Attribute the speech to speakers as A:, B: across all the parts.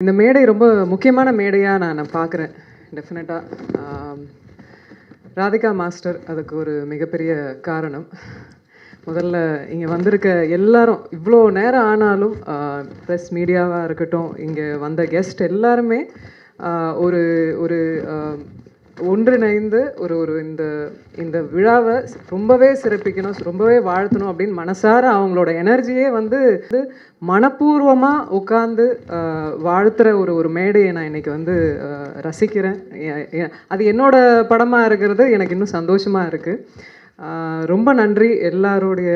A: இந்த மேடை ரொம்ப முக்கியமான மேடையாக நான் நான் பார்க்குறேன் டெஃபினட்டாக ராதிகா மாஸ்டர் அதுக்கு ஒரு மிகப்பெரிய காரணம். முதல்ல இங்கே வந்திருக்க எல்லாரும் இவ்வளோ நேரம் ஆனாலும் ப்ரெஸ் மீடியாவாக இருக்கட்டும் இங்கே வந்த கெஸ்ட் எல்லாருமே ஒரு ஒரு ஒன்றிணைந்து ஒரு ஒரு இந்த இந்த விழாவை ரொம்பவே சிறப்பிக்கணும் ரொம்பவே வாழ்த்தணும் அப்படின்னு மனசார அவங்களோட எனர்ஜியே வந்து மனப்பூர்வமாக உட்காந்து வாழ்த்துற ஒரு ஒரு மேடையை நான் இன்னைக்கு வந்து ரசிக்கிறேன். அது என்னோட படமாக இருக்கிறது எனக்கு இன்னும் சந்தோஷமாக இருக்குது ரொம்ப நன்றி. எல்லாருடைய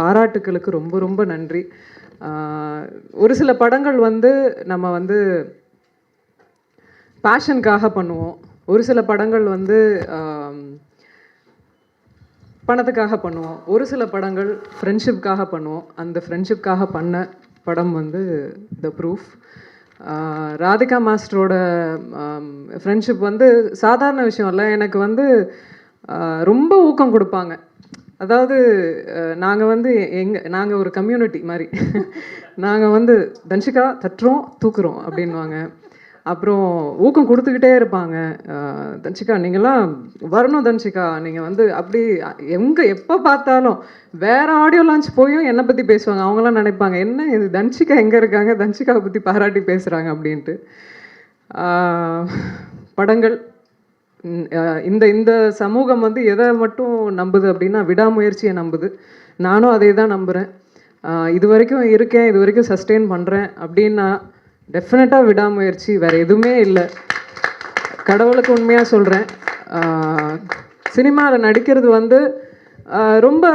A: பாராட்டுக்களுக்கு ரொம்ப ரொம்ப நன்றி. ஒரு சில படங்கள் வந்து நம்ம வந்து பேஷனுக்காக பண்ணுவோம். ஒரு சில படங்கள் வந்து பணத்துக்காக பண்ணுவோம். ஒரு சில படங்கள் ஃப்ரெண்ட்ஷிப்காக பண்ணுவோம். அந்த ஃப்ரெண்ட்ஷிப்காக பண்ண படம் வந்து த ப்ரூஃப் ராதிகா மாஸ்டரோட ஃப்ரெண்ட்ஷிப் வந்து சாதாரண விஷயம் இல்லை. எனக்கு வந்து ரொம்ப ஊக்கம் கொடுப்பாங்க. அதாவது நாங்கள் வந்து எங்கள் நாங்கள் ஒரு கம்யூனிட்டி மாதிரி. நாங்கள் வந்து தன்ஷிகா தட்டுறோம் தூக்குறோம் அப்படின்வாங்க அப்புறம் ஊக்கம் கொடுத்துக்கிட்டே இருப்பாங்க. தன்ஷிகா நீங்களாம் வரணும் தன்ஷிகா. நீங்கள் வந்து அப்படி எங்கே எப்போ பார்த்தாலும் வேற ஆடியோ லான்ச் போயும் என்னை பற்றி பேசுவாங்க. அவங்களாம் நினைப்பாங்க என்ன இது? தன்ஷிகா எங்கே இருக்காங்க? தன்ஷிகாவை பற்றி பாராட்டி பேசுகிறாங்க அப்படின்ட்டு. படங்கள் இந்த இந்த சமூகம் வந்து எதை மட்டும் நம்புது அப்படின்னா விடாமுயற்சியை நம்புது. நானும் அதே தான் நம்புகிறேன் இது வரைக்கும் இருக்கேன் இது வரைக்கும் சஸ்டெயின் பண்ணுறேன் அப்படின்னா டெஃபினட்டாக விடாமுயற்சி வேறு எதுவுமே இல்லை. கடவுளுக்கு உண்மையாக சொல்கிறேன் சினிமாவில் நடிக்கிறது வந்து ரொம்ப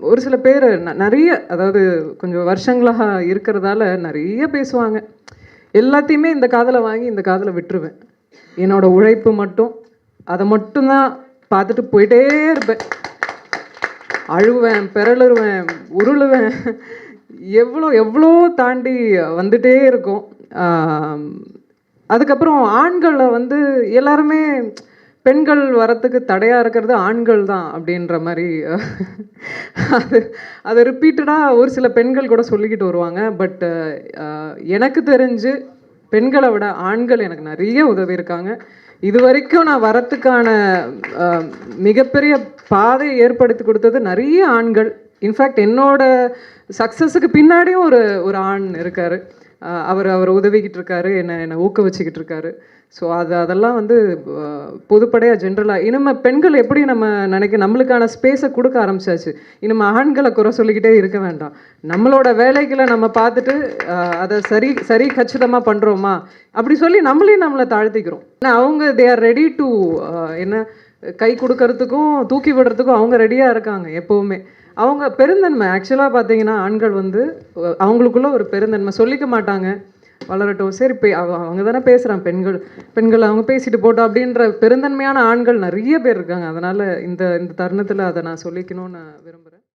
A: ஒரு சில பேர் ந- நிறைய அதாவது கொஞ்சம் வருஷங்களாக இருக்கிறதால நிறைய பேசுவாங்க. எல்லாத்தையுமே இந்த காதில் வாங்கி இந்த காதில் விட்டுருவேன். என்னோடய உழைப்பு மட்டும் அதை மட்டும்தான் பார்த்துட்டு போயிட்டே இருப்பேன். அழுவேன் பிறழுவேன் உருளுவேன். எவ்வளோ எவ்வளோ தாண்டி வந்துட்டே இருக்கும். அதுக்கப்புறம் ஆண்களை வந்து எல்லாருமே பெண்கள் வரத்துக்கு தடையாக இருக்கிறது ஆண்கள் தான் அப்படின்ற மாதிரி அது அதை ரிப்பீட்டடாக ஒரு சில பெண்கள் கூட சொல்லிக்கிட்டு வருவாங்க. பட் எனக்கு தெரிஞ்சு பெண்களை விட ஆண்கள் எனக்கு நிறைய உதவி இருக்காங்க. இது வரைக்கும் நான் வரத்துக்கான மிகப்பெரிய பாதை ஏற்படுத்தி கொடுத்தது நிறைய ஆண்கள். இன்ஃபேக்ட் என்னோட சக்ஸஸுக்கு பின்னாடியும் ஒரு ஒரு ஆண் இருக்காரு. அவர் அவர் உதவிக்கிட்டு இருக்காரு என்னை என்னை ஊக்குவிச்சுக்கிட்டு இருக்காரு ஸோ அது அதெல்லாம் வந்து பொதுப்படையாக ஜென்ரலாக இனிமே பெண்கள் எப்படி நம்ம நினைக்க நம்மளுக்கான ஸ்பேஸை கொடுக்க ஆரம்பிச்சாச்சு? இனிமே ஆண்களை குறை சொல்லிக்கிட்டே இருக்க வேண்டாம். நம்மளோட வேலைகளை நம்ம பார்த்துட்டு அதை சரி சரி கச்சிதமாக பண்ணுறோமா அப்படி சொல்லி நம்மளையும் நம்மளை தாழ்த்திக்கிறோம். ஏன்னா அவங்க தே ஆர் ரெடி டு என்ன கை கொடுக்கறதுக்கும் தூக்கி விடுறதுக்கும் அவங்க ரெடியாக இருக்காங்க எப்போவுமே. அவங்க பெருந்தன்மை ஆக்சுவலாக பார்த்தீங்கன்னா ஆண்கள் வந்து அவங்களுக்குள்ள ஒரு பெருந்தன்மை. சொல்லிக்க மாட்டாங்க. வளரட்டும். சரி பே அவ- அவங்க தானே பேசுகிறான் பெண்கள் பெண்கள் அவங்க பேசிட்டு போட்டோம் அப்படின்ற பெருந்தன்மையான ஆண்கள் நிறைய பேர் இருக்காங்க. அதனால் இந்த இந்த தருணத்தில் அதை நான் சொல்லிக்கணும்னு நான் விரும்புகிறேன்